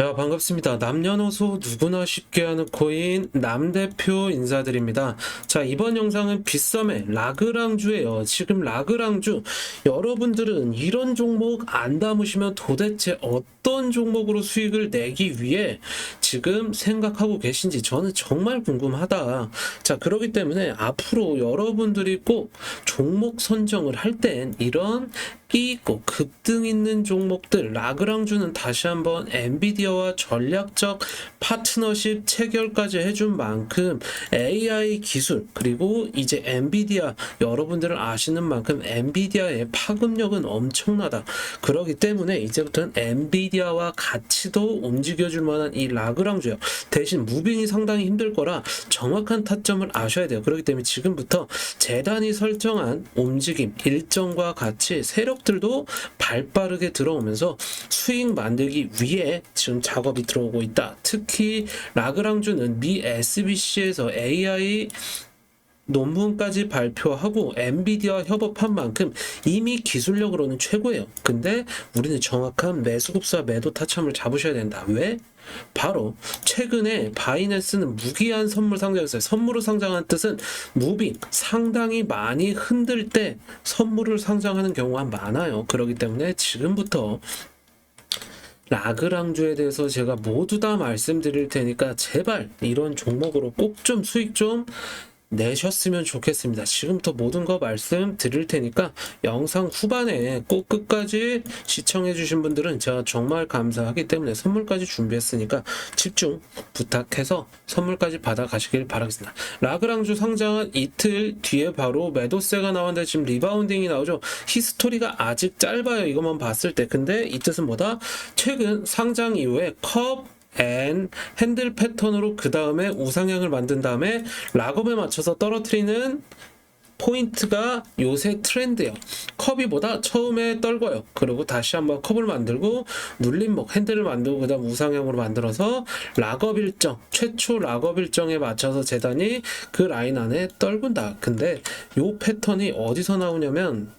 자, 반갑습니다. 남녀노소 누구나 쉽게 하는 코인 남대표 인사드립니다. 자, 이번 영상은 빗썸의 라그랑주예요. 지금 라그랑주 여러분들은 이런 종목 안 담으시면 도대체 어떤 종목으로 수익을 내기 위해 지금 생각하고 계신지 저는 정말 궁금하다. 자, 그렇기 때문에 앞으로 여러분들이 꼭 종목 선정을 할 땐 이런 끼 있고 급등 있는 종목들 라그랑주는 다시 한번 엔비디아와 전략적 파트너십 체결까지 해준 만큼 AI 기술 그리고 이제 엔비디아 여러분들은 아시는 만큼 엔비디아의 파급력은 엄청나다 그러기 때문에 이제부터는 엔비디아와 같이도 움직여줄 만한 이 라그 랑주요 대신 무빙이 상당히 힘들 거라 정확한 타점을 아셔야 돼요 그렇기 때문에 지금부터 재단이 설정한 움직임 일정과 같이 세력들도 발빠르게 들어오면서 수익 만들기 위해 지금 작업이 들어오고 있다. 특히 라그랑주는 미 SBC에서 AI 논문까지 발표하고 엔비디아 협업한 만큼 이미 기술력으로는 최고예요. 근데 우리는 정확한 매수급수와 매도 타점을 잡으셔야 된다. 왜? 바로 최근에 바이낸스는 무기한 선물 상장했어요. 선물을 상장한 뜻은 무빙 상당히 많이 흔들 때 선물을 상장하는 경우가 많아요. 그렇기 때문에 지금부터 라그랑주에 대해서 제가 모두 다 말씀드릴 테니까 제발 이런 종목으로 꼭 좀 수익 좀 내셨으면 좋겠습니다. 지금부터 모든 거 말씀드릴 테니까 영상 후반에 꼭 끝까지 시청해 주신 분들은 제가 정말 감사하기 때문에 선물까지 준비했으니까 집중 부탁해서 선물까지 받아 가시길 바라겠습니다. 라그랑주 상장한 이틀 뒤에 바로 매도세가 나왔는데 지금 리바운딩이 나오죠. 히스토리가 아직 짧아요. 이것만 봤을 때. 근데 이 뜻은 뭐다? 최근 상장 이후에 컵 앤 핸들 패턴으로 그 다음에 우상향을 만든 다음에 락업에 맞춰서 떨어뜨리는 포인트가 요새 트렌드예요. 컵이보다 처음에 떨궈요. 그리고 다시 한번 컵을 만들고 눌림목 핸들을 만들고 그다음 우상향으로 만들어서 락업 일정 최초 락업 일정에 맞춰서 재단이 그 라인 안에 떨군다. 근데 요 패턴이 어디서 나오냐면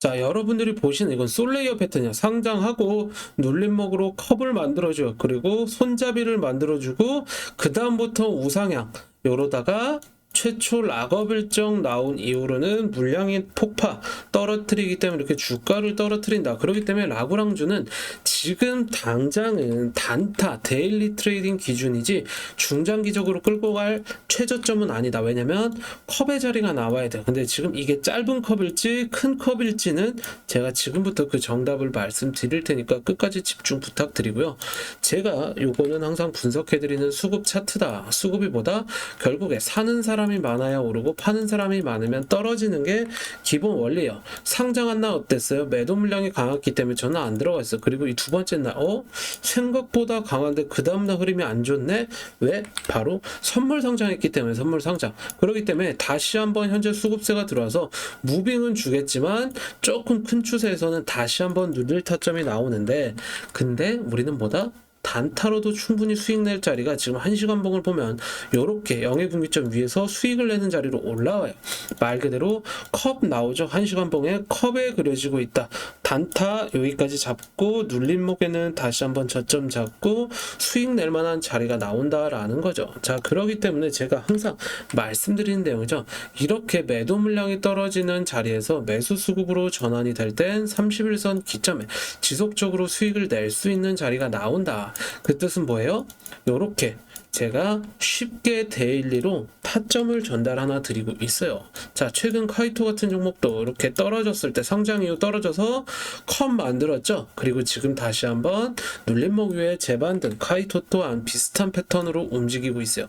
자, 여러분들이 보시는 이건 솔레이어 패턴이야. 상장하고 눌림목으로 컵을 만들어줘요. 그리고 손잡이를 만들어주고, 그 다음부터 우상향. 요러다가 최초 락업 일정 나온 이후로는 물량이 폭파 떨어뜨리기 때문에 이렇게 주가를 떨어뜨린다. 그렇기 때문에 라구랑주는 지금 당장은 단타 데일리 트레이딩 기준이지 중장기적으로 끌고 갈 최저점은 아니다. 왜냐면 컵의 자리가 나와야 돼. 근데 지금 이게 짧은 컵일지 큰 컵일지는 제가 지금부터 그 정답을 말씀드릴 테니까 끝까지 집중 부탁드리고요. 제가 요거는 항상 분석해드리는 수급 차트다. 수급이 보다 결국에 사는 사람 이 많아야 오르고 파는 사람이 많으면 떨어지는 게 기본 원리예요. 상장한 날 어땠어요? 매도 물량이 강했기 때문에 저는 안 들어갔어요. 그리고 이 두 번째 날, 어? 생각보다 강한데 그 다음날 흐름이 안 좋네? 왜? 바로 선물 상장했기 때문에 선물 상장. 그렇기 때문에 다시 한번 현재 수급세가 들어와서 무빙은 주겠지만 조금 큰 추세에서는 다시 한번 누릴 타점이 나오는데 근데 우리는 뭐다? 단타로도 충분히 수익 낼 자리가 지금 한시간 봉을 보면 요렇게 영의 분기점 위에서 수익을 내는 자리로 올라와요. 말 그대로 컵 나오죠. 한시간 봉에 컵에 그려지고 있다. 단타 여기까지 잡고 눌림목에는 다시 한번 저점 잡고 수익 낼 만한 자리가 나온다라는 거죠. 자, 그러기 때문에 제가 항상 말씀드리는 내용이죠. 이렇게 매도 물량이 떨어지는 자리에서 매수 수급으로 전환이 될 땐 31선 기점에 지속적으로 수익을 낼 수 있는 자리가 나온다. 그 뜻은 뭐예요? 요렇게 제가 쉽게 데일리로 타점을 전달 하나 드리고 있어요. 자, 최근 카이토 같은 종목도 이렇게 떨어졌을 때 상장 이후 떨어져서 컵 만들었죠. 그리고 지금 다시 한번 눌림목 위에 재반등 카이토 또한 비슷한 패턴으로 움직이고 있어요.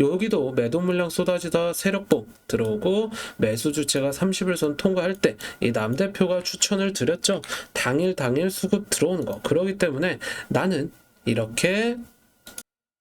여기도 매도 물량 쏟아지다 세력봉 들어오고 매수 주체가 30일선 통과할 때 이 남 대표가 추천을 드렸죠. 당일 당일 수급 들어오는 거. 그러기 때문에 나는 이렇게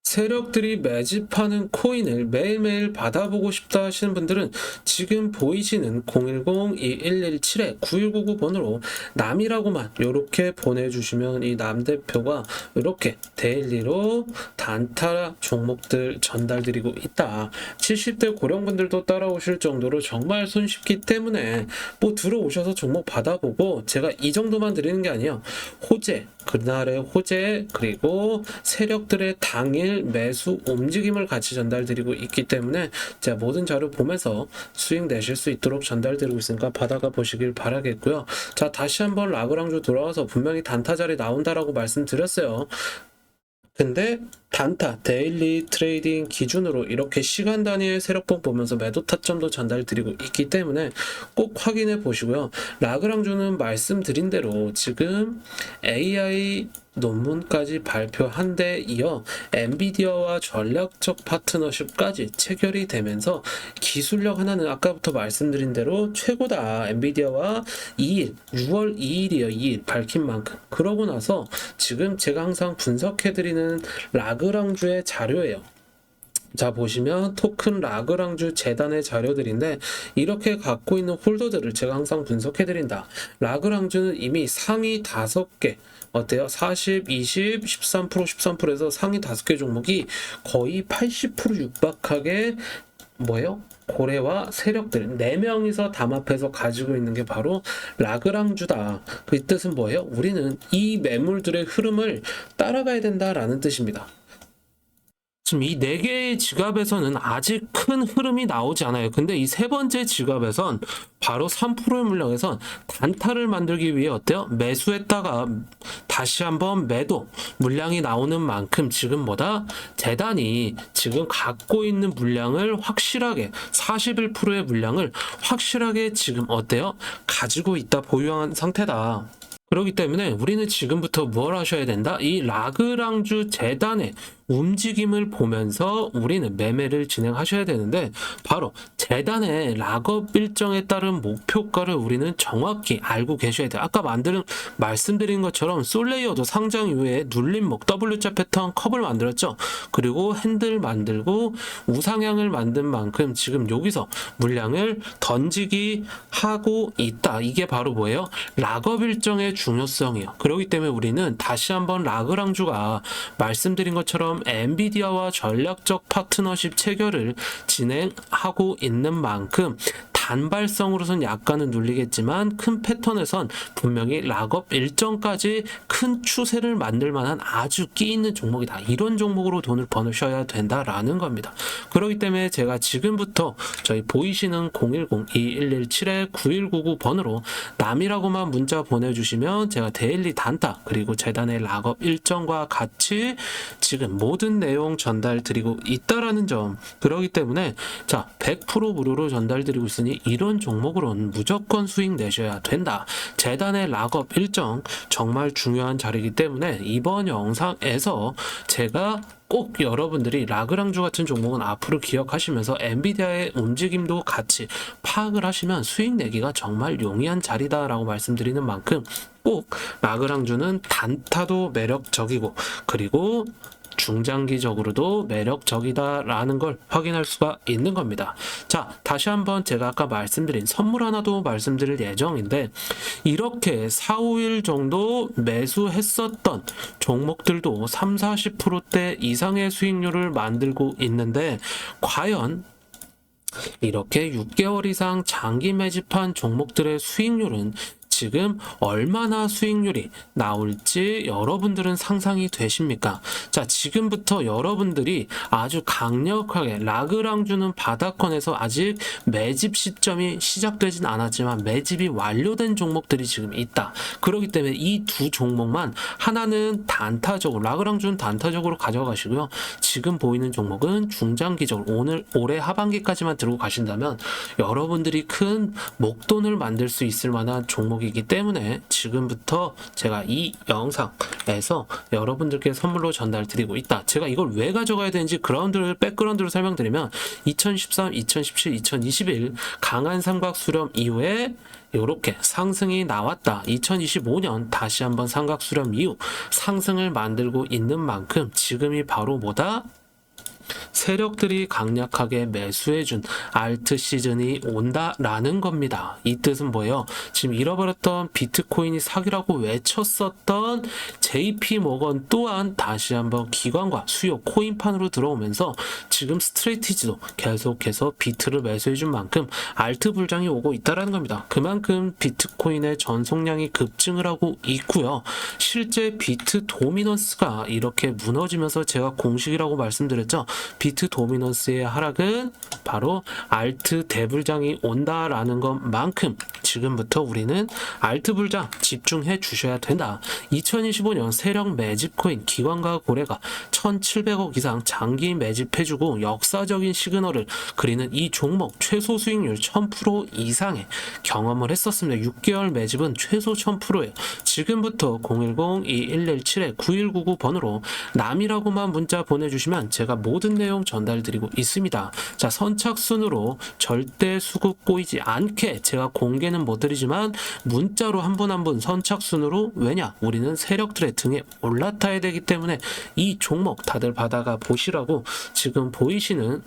세력들이 매집하는 코인을 매일매일 받아보고 싶다 하시는 분들은 지금 보이시는 010-2117-9199번으로 남이라고만 이렇게 보내주시면 이 남 대표가 이렇게 데일리로 단타 종목들 전달드리고 있다. 70대 고령분들도 따라오실 정도로 정말 손쉽기 때문에 뭐 들어오셔서 종목 받아보고 제가 이 정도만 드리는 게 아니에요. 호재, 그날의 호재 그리고 세력들의 당일 매수 움직임을 같이 전달드리고 있기 때문에 자 모든 자료 보면서 수익 내실 수 있도록 전달드리고 있으니까 받아가 보시길 바라겠고요. 자 다시 한번 라그랑주 돌아와서 분명히 단타 자리 나온다라고 말씀드렸어요. 근데 단타 데일리 트레이딩 기준으로 이렇게 시간 단위의 세력봉 보면서 매도 타점도 전달 드리고 있기 때문에 꼭 확인해 보시고요. 라그랑주는 말씀드린 대로 지금 AI 논문까지 발표한 데 이어 엔비디아와 전략적 파트너십까지 체결이 되면서 기술력 하나는 아까부터 말씀드린 대로 최고다. 엔비디아와 2일, 6월 2일이요. 2일 밝힌 만큼. 그러고 나서 지금 제가 항상 분석해드리는 라그랑주의 자료예요. 자 보시면 토큰 라그랑주 재단의 자료들인데 이렇게 갖고 있는 홀더들을 제가 항상 분석해 드린다. 라그랑주는 이미 상위 5개 어때요? 40, 20, 13%, 13%에서 상위 5개 종목이 거의 80% 육박하게 뭐예요? 고래와 세력들 4명이서 담합해서 가지고 있는 게 바로 라그랑주다. 그 뜻은 뭐예요? 우리는 이 매물들의 흐름을 따라가야 된다라는 뜻입니다. 지금 이 네 개의 지갑에서는 아직 큰 흐름이 나오지 않아요. 근데 이 세 번째 지갑에선 바로 3%의 물량에선 단타를 만들기 위해 어때요? 매수했다가 다시 한번 매도 물량이 나오는 만큼 지금 뭐다? 재단이 지금 갖고 있는 물량을 확실하게 41%의 물량을 확실하게 지금 어때요? 가지고 있다 보유한 상태다. 그렇기 때문에 우리는 지금부터 뭘 하셔야 된다? 이 라그랑주 재단의 움직임을 보면서 우리는 매매를 진행하셔야 되는데 바로 재단의 락업 일정에 따른 목표가를 우리는 정확히 알고 계셔야 돼요. 아까 만드는 말씀드린 것처럼 솔레이어도 상장 이후에 눌림목 W자 패턴 컵을 만들었죠. 그리고 핸들 만들고 우상향을 만든 만큼 지금 여기서 물량을 던지기 하고 있다. 이게 바로 뭐예요? 락업 일정의 중요성이에요. 그렇기 때문에 우리는 다시 한번 라그랑주가 말씀드린 것처럼 엔비디아와 전략적 파트너십 체결을 진행하고 있는 만큼 단발성으로선 약간은 눌리겠지만 큰 패턴에선 분명히 락업 일정까지 큰 추세를 만들 만한 아주 끼 있는 종목이다. 이런 종목으로 돈을 버셔야 된다라는 겁니다. 그렇기 때문에 제가 지금부터 저희 보이시는 010-2117-9199 번으로 남이라고만 문자 보내주시면 제가 데일리 단타 그리고 재단의 락업 일정과 같이 지금 모든 내용 전달 드리고 있다라는 점 그렇기 때문에 자 100% 무료로 전달 드리고 있으니 이런 종목으로는 무조건 수익 내셔야 된다. 재단의 락업 일정 정말 중요한 자리이기 때문에 이번 영상에서 제가 꼭 여러분들이 라그랑주 같은 종목은 앞으로 기억하시면서 엔비디아의 움직임도 같이 파악을 하시면 수익 내기가 정말 용이한 자리다라고 말씀드리는 만큼 꼭 라그랑주는 단타도 매력적이고 그리고 중장기적으로도 매력적이다라는 걸 확인할 수가 있는 겁니다. 자, 다시 한번 제가 아까 말씀드린 선물 하나도 말씀드릴 예정인데 이렇게 4, 5일 정도 매수했었던 종목들도 3, 40%대 이상의 수익률을 만들고 있는데 과연 이렇게 6개월 이상 장기 매집한 종목들의 수익률은 지금 얼마나 수익률이 나올지 여러분들은 상상이 되십니까? 자, 지금부터 여러분들이 아주 강력하게 라그랑주는 바닥권에서 아직 매집 시점이 시작되진 않았지만 매집이 완료된 종목들이 지금 있다. 그렇기 때문에 이 두 종목만 하나는 단타적으로 라그랑주는 단타적으로 가져가시고요. 지금 보이는 종목은 중장기적으로 오늘 올해 하반기까지만 들고 가신다면 여러분들이 큰 목돈을 만들 수 있을 만한 종목이 이기 때문에 지금부터 제가 이 영상에서 여러분들께 선물로 전달 드리고 있다. 제가 이걸 왜 가져가야 되는지 그라운드를 백그라운드로 설명드리면 2013, 2017, 2021 강한 삼각 수렴 이후에 이렇게 상승이 나왔다. 2025년 다시 한번 삼각 수렴 이후 상승을 만들고 있는 만큼 지금이 바로 뭐다? 세력들이 강력하게 매수해준 알트 시즌이 온다라는 겁니다. 이 뜻은 뭐예요? 지금 잃어버렸던 비트코인이 사기라고 외쳤었던 JP 모건 또한 다시 한번 기관과 수요 코인판으로 들어오면서 지금 스트레이티지도 계속해서 비트를 매수해준 만큼 알트 불장이 오고 있다라는 겁니다. 그만큼 비트코인의 전송량이 급증을 하고 있고요. 실제 비트 도미넌스가 이렇게 무너지면서 제가 공식이라고 말씀드렸죠. 비트 도미넌스의 하락은 바로 알트 대불장이 온다라는 것만큼 지금부터 우리는 알트 불장 집중해 주셔야 된다. 2025년 세력 매집 코인 기관과 고래가 1,700억 이상 장기 매집해주고 역사적인 시그널을 그리는 이 종목 최소 수익률 1000% 이상의 경험을 했었습니다. 6개월 매집은 최소 1000%예요. 지금부터 010-2117-9199 번호로 남이라고만 문자 보내주시면 제가 모든 내용 전달드리고 있습니다. 자 선착순으로 절대 수급 꼬이지 않게 제가 공개는 못 드리지만 문자로 한 분 한 분 선착순으로 왜냐 우리는 세력들의 등에 올라타야 되기 때문에 이 종목 다들 받아가 보시라고 지금 보이시는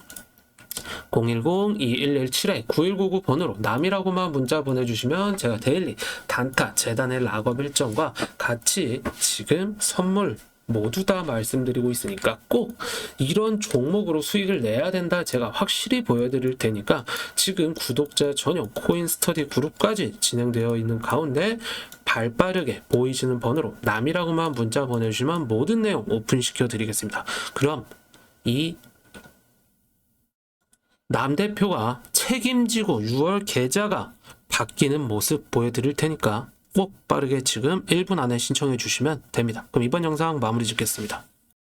010-2117-9199 번호로 남이라고만 문자 보내주시면 제가 데일리 단타 재단의 락업 일정과 같이 지금 선물 모두 다 말씀드리고 있으니까 꼭 이런 종목으로 수익을 내야 된다 제가 확실히 보여드릴 테니까 지금 구독자 전용 코인 스터디 그룹까지 진행되어 있는 가운데 발 빠르게 보이시는 번호로 남이라고만 문자 보내주시면 모든 내용 오픈시켜 드리겠습니다. 그럼 이 남 대표가 책임지고 6월 계좌가 바뀌는 모습 보여드릴 테니까 꼭 빠르게 지금 1분 안에 신청해 주시면 됩니다. 그럼 이번 영상 마무리 짓겠습니다.